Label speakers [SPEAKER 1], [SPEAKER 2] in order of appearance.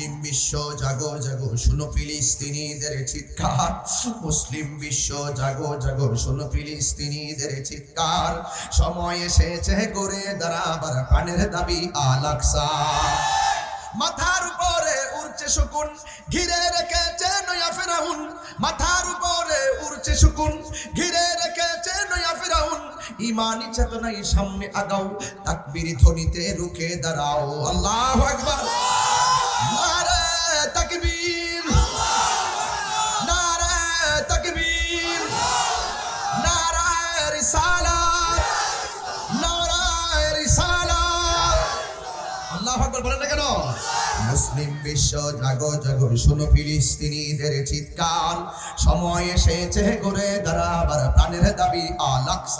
[SPEAKER 1] মুসলিম বিশ্ব জাগো জাগো, শুনো ফিলিস্তিনিদের চিৎকার। মুসলিম বিশ্ব জাগো জাগো, শুনো ফিলিস্তিনিদের চিৎকার। সময় এসেছে করে দাঁড়াবার প্রাণের দাবি আল আকসা। মাথার উপরে উড়ছে শকুন, ঘিরে রেখেছে নয়া ফেরাউন। মাথার উপরে উড়ছে শকুন, ঘিরে রেখেছে নয়া ফেরাউন। ইমানি চেতনাই সামনে আগাও, তাকবীর ধ্বনিতে রুখে দাঁড়াও। আল্লাহ আকবার। আল্লাহ আকবার বলেন না কেন? মুসলিম বিশ্ব জাগো জাগো, শুনো ফিলিস্তিনিদের চিৎকার। সময় এসেছে করে দাঁড়াবার, প্রাণের দাবি আলাক্সা